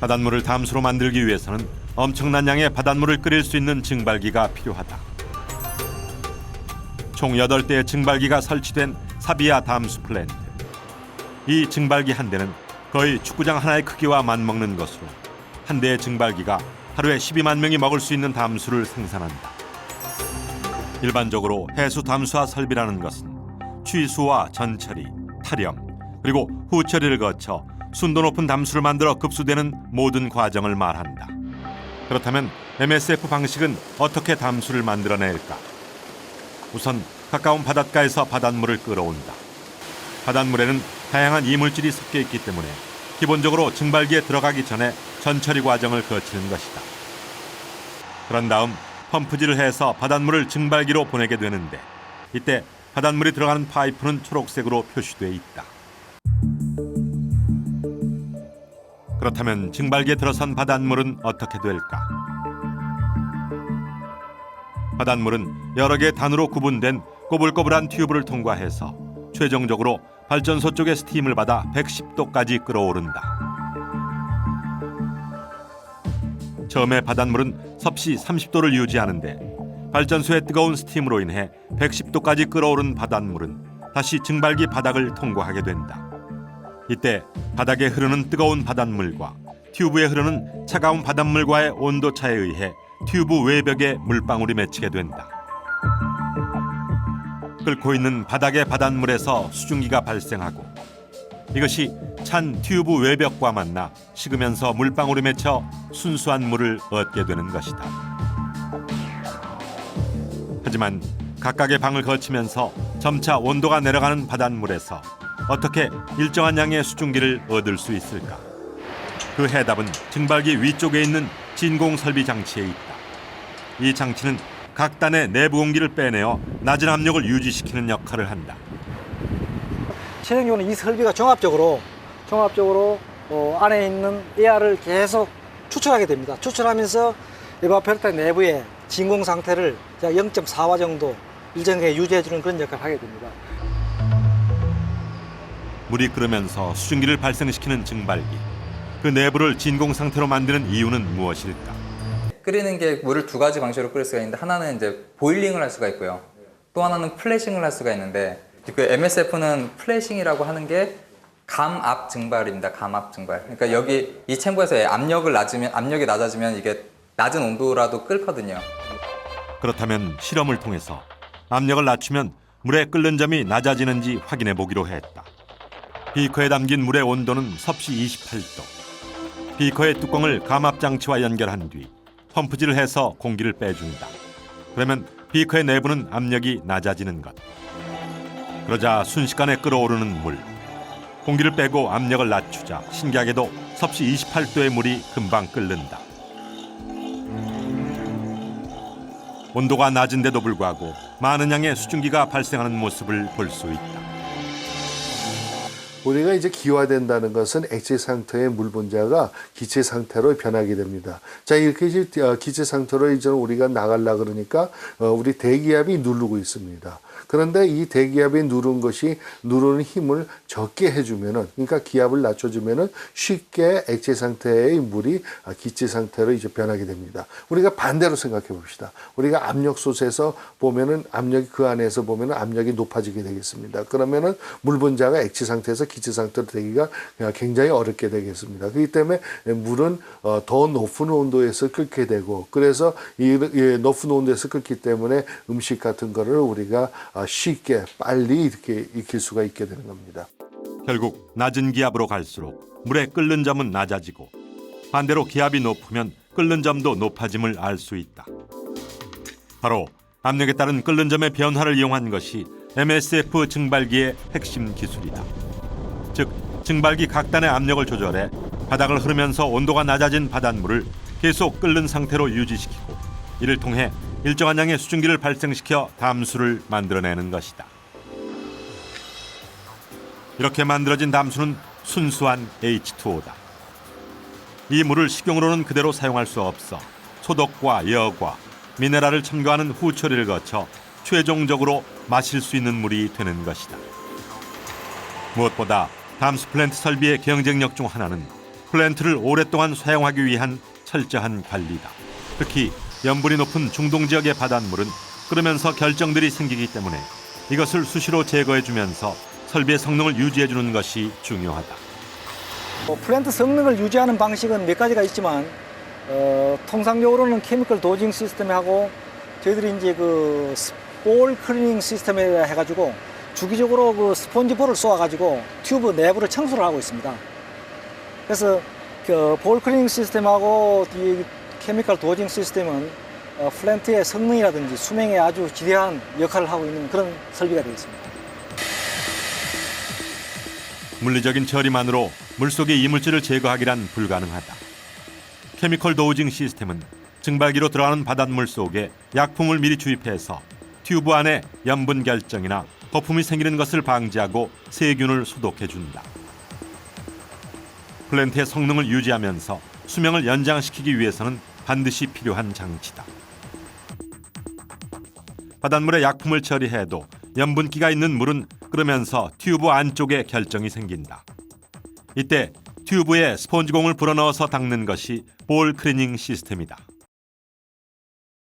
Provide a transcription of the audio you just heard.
바닷물을 담수로 만들기 위해서는 엄청난 양의 바닷물을 끓일 수 있는 증발기가 필요하다. 총 8대의 증발기가 설치된 사비아 담수 플랜트. 이 증발기 한 대는 거의 축구장 하나의 크기와 맞먹는 것으로 한 대의 증발기가 하루에 12만 명이 먹을 수 있는 담수를 생산한다. 일반적으로 해수 담수화 설비라는 것은 취수와 전처리, 탈염, 그리고 후처리를 거쳐 순도 높은 담수를 만들어 급수되는 모든 과정을 말한다. 그렇다면 MSF 방식은 어떻게 담수를 만들어낼까? 우선 가까운 바닷가에서 바닷물을 끌어온다. 바닷물에는 다양한 이물질이 섞여 있기 때문에 기본적으로 증발기에 들어가기 전에 전처리 과정을 거치는 것이다. 그런 다음 펌프질을 해서 바닷물을 증발기로 보내게 되는데 이때 바닷물이 들어가는 파이프는 초록색으로 표시돼 있다. 그렇다면 증발기에 들어선 바닷물은 어떻게 될까? 바닷물은 여러 개의 단으로 구분된 꼬불꼬불한 튜브를 통과해서 최종적으로 발전소 쪽의 스팀을 받아 110도까지 끌어오른다. 처음에 바닷물은 섭씨 30도를 유지하는데 발전소의 뜨거운 스팀으로 인해 110도까지 끌어오른 바닷물은 다시 증발기 바닥을 통과하게 된다. 이때 바닥에 흐르는 뜨거운 바닷물과 튜브에 흐르는 차가운 바닷물과의 온도 차에 의해 튜브 외벽에 물방울이 맺히게 된다. 끓고 있는 바닥의 바닷물에서 수증기가 발생하고 이것이 찬 튜브 외벽과 만나 식으면서 물방울이 맺혀 순수한 물을 얻게 되는 것이다. 하지만 각각의 방을 거치면서 점차 온도가 내려가는 바닷물에서 어떻게 일정한 양의 수증기를 얻을 수 있을까? 그 해답은 증발기 위쪽에 있는 진공 설비 장치에 있다. 이 장치는 각 단의 내부 공기를 빼내어 낮은 압력을 유지시키는 역할을 한다. 최종적으로 이 설비가 종합적으로 종합적으로 어, 안에 있는 에어를 계속 추출하게 됩니다. 추출하면서 에바페르타 내부의 진공 상태를 약 0.4와 정도 일정하게 유지해주는 그런 역할을 하게 됩니다. 물이 끓으면서 수증기를 발생시키는 증발기. 그 내부를 진공 상태로 만드는 이유는 무엇일까? 끓이는 게 물을 두 가지 방식으로 끓일 수가 있는데 하나는 이제 보일링을 할 수가 있고요. 또 하나는 플래싱을 할 수가 있는데 그 MSF는 플래싱이라고 하는 게 감압 증발입니다. 감압 증발. 그러니까 여기 이 챔버에서 압력을 낮으면 압력이 낮아지면 이게 낮은 온도라도 끓거든요. 그렇다면 실험을 통해서 압력을 낮추면 물의 끓는 점이 낮아지는지 확인해 보기로 했다. 비커에 담긴 물의 온도는 섭씨 28도. 비커의 뚜껑을 감압 장치와 연결한 뒤 펌프질을 해서 공기를 빼준다. 그러면 비커의 내부는 압력이 낮아지는 것. 그러자 순식간에 끓어오르는 물. 공기를 빼고 압력을 낮추자 신기하게도 섭씨 28도의 물이 금방 끓는다. 온도가 낮은데도 불구하고 많은 양의 수증기가 발생하는 모습을 볼 수 있다. 우리가 이제 기화된다는 것은 액체 상태의 물 분자가 기체 상태로 변하게 됩니다. 자, 이렇게 이제 어, 기체 상태로 이제 우리가 나갈라 그러니까 어, 우리 대기압이 누르고 있습니다. 그런데 이 대기압이 누른 것이 누르는 힘을 적게 해주면은 그러니까 기압을 낮춰주면은 쉽게 액체 상태의 물이 아, 기체 상태로 이제 변하게 됩니다. 우리가 반대로 생각해 봅시다. 우리가 압력솥에서 보면은 압력이 그 안에서 보면은 압력이 높아지게 되겠습니다. 그러면은 물 분자가 액체 상태에서 기체 상태로 되기가 굉장히 어렵게 되겠습니다. 그렇기 때문에 물은 어, 더 높은 온도에서 끓게 되고 그래서 이이 높은 온도에서 끓기 때문에 음식 같은 거를 우리가 아, 쉽게 빨리 이렇게 익힐 수가 있게 되는 겁니다. 결국 낮은 기압으로 갈수록 물의 끓는 점은 낮아지고 반대로 기압이 높으면 끓는 점도 높아짐을 알 수 있다. 바로 압력에 따른 끓는 점의 변화를 이용한 것이 MSF 증발기의 핵심 기술이다. 즉 증발기 각 단의 압력을 조절해 바닥을 흐르면서 온도가 낮아진 바닷물을 계속 끓는 상태로 유지시키고 이를 통해 일정한 양의 수증기를 발생시켜 담수를 만들어내는 것이다. 이렇게 만들어진 담수는 순수한 H2O다. 이 물을 식용으로는 그대로 사용할 수 없어 소독과 여과, 미네랄을 첨가하는 후처리를 거쳐 최종적으로 마실 수 있는 물이 되는 것이다. 무엇보다 담수 플랜트 설비의 경쟁력 중 하나는 플랜트를 오랫동안 사용하기 위한 철저한 관리다. 특히 염분이 높은 중동 지역의 바닷물은 끓으면서 결정들이 생기기 때문에 이것을 수시로 제거해주면서 설비의 성능을 유지해주는 것이 중요하다. 뭐 플랜트 성능을 유지하는 방식은 몇 가지가 있지만 어, 통상적으로는 케미컬 도징 시스템하고 저희들이 이제 그볼 클리닝 시스템에 해가지고 주기적으로 그 스펀지볼을 쏘아가지고 튜브 내부를 청소를 하고 있습니다. 그래서 그 볼 클리닝 시스템하고 이 케미컬 도징 시스템은 어, 플랜트의 성능이라든지 수명에 아주 지대한 역할을 하고 있는 그런 설비가 되어 있습니다. 물리적인 처리만으로 물속의 이물질을 제거하기란 불가능하다. 케미컬 도우징 시스템은 증발기로 들어가는 바닷물 속에 약품을 미리 주입해서 튜브 안에 염분 결정이나 거품이 생기는 것을 방지하고 세균을 소독해 준다. 플랜트의 성능을 유지하면서 수명을 연장시키기 위해서는 반드시 필요한 장치다. 바닷물에 약품을 처리해도 염분기가 있는 물은 끓으면서 튜브 안쪽에 결정이 생긴다. 이때 튜브에 스폰지공을 불어넣어서 닦는 것이 볼 클리닝 시스템이다.